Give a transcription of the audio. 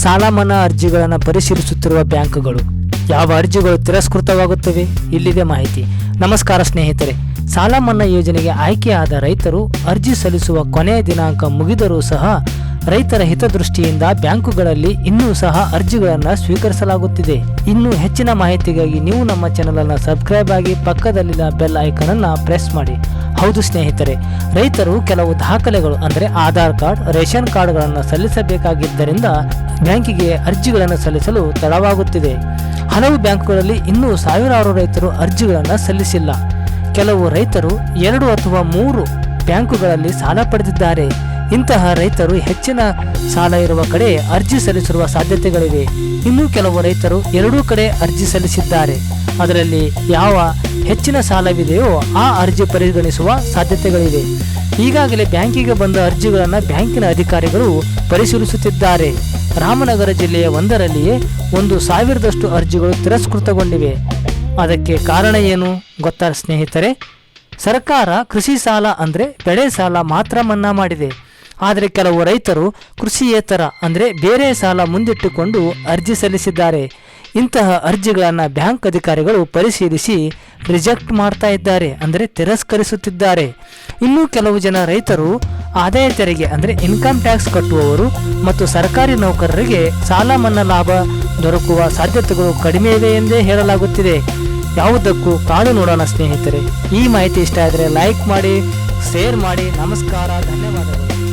ಸಾಲ ಮನ್ನಾ ಅರ್ಜಿಗಳನ್ನು ಪರಿಶೀಲಿಸುತ್ತಿರುವ ಬ್ಯಾಂಕುಗಳು, ಯಾವ ಅರ್ಜಿಗಳು ತಿರಸ್ಕೃತವಾಗುತ್ತವೆ ಇಲ್ಲಿದೆ ಮಾಹಿತಿ. ನಮಸ್ಕಾರ ಸ್ನೇಹಿತರೆ ಸಾಲ ಮನ್ನಾ ಯೋಜನೆಗೆ ಆಯ್ಕೆಯಾದ ರೈತರು ಅರ್ಜಿ ಸಲ್ಲಿಸುವ ಕೊನೆಯ ದಿನಾಂಕ ಮುಗಿದರೂ ಸಹ ರೈತರ ಹಿತದೃಷ್ಟಿಯಿಂದ ಬ್ಯಾಂಕುಗಳಲ್ಲಿ ಇನ್ನೂ ಸಹ ಅರ್ಜಿಗಳನ್ನು ಸ್ವೀಕರಿಸಲಾಗುತ್ತಿದೆ. ಇನ್ನೂ ಹೆಚ್ಚಿನ ಮಾಹಿತಿಗಾಗಿ ನೀವು ನಮ್ಮ ಚಾನಲನ್ನು ಸಬ್ಸ್ಕ್ರೈಬ್ ಆಗಿ ಪಕ್ಕದಲ್ಲಿನ ಬೆಲ್ ಐಕನನ್ನು ಪ್ರೆಸ್ ಮಾಡಿ. ಹೌದು ಸ್ನೇಹಿತರೆ, ರೈತರು ಕೆಲವು ದಾಖಲೆಗಳು ಅಂದರೆ ಆಧಾರ್ ಕಾರ್ಡ್, ರೇಷನ್ ಕಾರ್ಡ್ಗಳನ್ನು ಸಲ್ಲಿಸಬೇಕಾಗಿದ್ದರಿಂದ ಬ್ಯಾಂಕಿಗೆ ಅರ್ಜಿಗಳನ್ನು ಸಲ್ಲಿಸಲು ತಡವಾಗುತ್ತಿದೆ. ಹಲವು ಬ್ಯಾಂಕುಗಳಲ್ಲಿ ಇನ್ನೂ ಸಾವಿರಾರು ರೈತರು ಅರ್ಜಿಗಳನ್ನು ಸಲ್ಲಿಸಿಲ್ಲ. ಕೆಲವು ರೈತರು ಎರಡು ಅಥವಾ ಮೂರು ಬ್ಯಾಂಕುಗಳಲ್ಲಿ ಸಾಲ ಪಡೆದಿದ್ದಾರೆ. ಇಂತಹ ರೈತರು ಹೆಚ್ಚಿನ ಸಾಲ ಇರುವ ಕಡೆ ಅರ್ಜಿ ಸಲ್ಲಿಸಿರುವ ಸಾಧ್ಯತೆಗಳಿವೆ. ಇನ್ನೂ ಕೆಲವು ರೈತರು ಎರಡೂ ಕಡೆ ಅರ್ಜಿ ಸಲ್ಲಿಸಿದ್ದಾರೆ. ಅದರಲ್ಲಿ ಯಾವ ಹೆಚ್ಚಿನ ಸಾಲವಿದೆಯೋ ಆ ಅರ್ಜಿ ಪರಿಗಣಿಸುವ ಸಾಧ್ಯತೆಗಳಿವೆ. ಈಗಾಗಲೇ ಬ್ಯಾಂಕಿಗೆ ಬಂದ ಅರ್ಜಿಗಳನ್ನು ಬ್ಯಾಂಕಿನ ಅಧಿಕಾರಿಗಳು ಪರಿಶೀಲಿಸುತ್ತಿದ್ದಾರೆ. ರಾಮನಗರ ಜಿಲ್ಲೆಯ ಒಂದರಲ್ಲಿಯೇ ಒಂದು ಸಾವಿರದಷ್ಟು ಅರ್ಜಿಗಳು ತಿರಸ್ಕೃತಗೊಂಡಿವೆ. ಅದಕ್ಕೆ ಕಾರಣ ಏನು? ಗೊತ್ತಾ ಸ್ನೇಹಿತರೆ? ಸರ್ಕಾರ ಕೃಷಿ ಸಾಲ ಅಂದರೆ ಬೆಳೆ ಸಾಲ ಮಾತ್ರ ಮನ್ನಾ ಮಾಡಿದೆ. ಆದರೆ ಕೆಲವು ರೈತರು ಕೃಷಿಯೇತರ ಅಂದರೆ ಬೇರೆ ಸಾಲ ಮುಂದಿಟ್ಟುಕೊಂಡು ಅರ್ಜಿ ಸಲ್ಲಿಸಿದ್ದಾರೆ. ಇಂತಹ ಅರ್ಜಿಗಳನ್ನು ಬ್ಯಾಂಕ್ ಅಧಿಕಾರಿಗಳು ಪರಿಶೀಲಿಸಿ ರಿಜೆಕ್ಟ್ ಮಾಡ್ತಾ ಇದ್ದಾರೆ, ಅಂದರೆ ತಿರಸ್ಕರಿಸುತ್ತಿದ್ದಾರೆ. ಇನ್ನು ಕೆಲವು ಜನ ರೈತರು ಆದಾಯ ತೆರಿಗೆ, ಅಂದರೆ ಇನ್ಕಮ್ ಟ್ಯಾಕ್ಸ್ ಕಟ್ಟುವವರು ಮತ್ತು ಸರ್ಕಾರಿ ನೌಕರರಿಗೆ ಸಾಲ ಮನ್ನಾ ಲಾಭ ದೊರಕುವ ಸಾಧ್ಯತೆಗಳು ಕಡಿಮೆ ಇವೆ ಎಂದೇ ಹೇಳಲಾಗುತ್ತಿದೆ. ಯಾವುದಕ್ಕೂ ಕಾದು ನೋಡೋಣ ಸ್ನೇಹಿತರೆ. ಈ ಮಾಹಿತಿ ಇಷ್ಟ ಆದರೆ ಲೈಕ್ ಮಾಡಿ ಶೇರ್ ಮಾಡಿ. ನಮಸ್ಕಾರ, ಧನ್ಯವಾದಗಳು.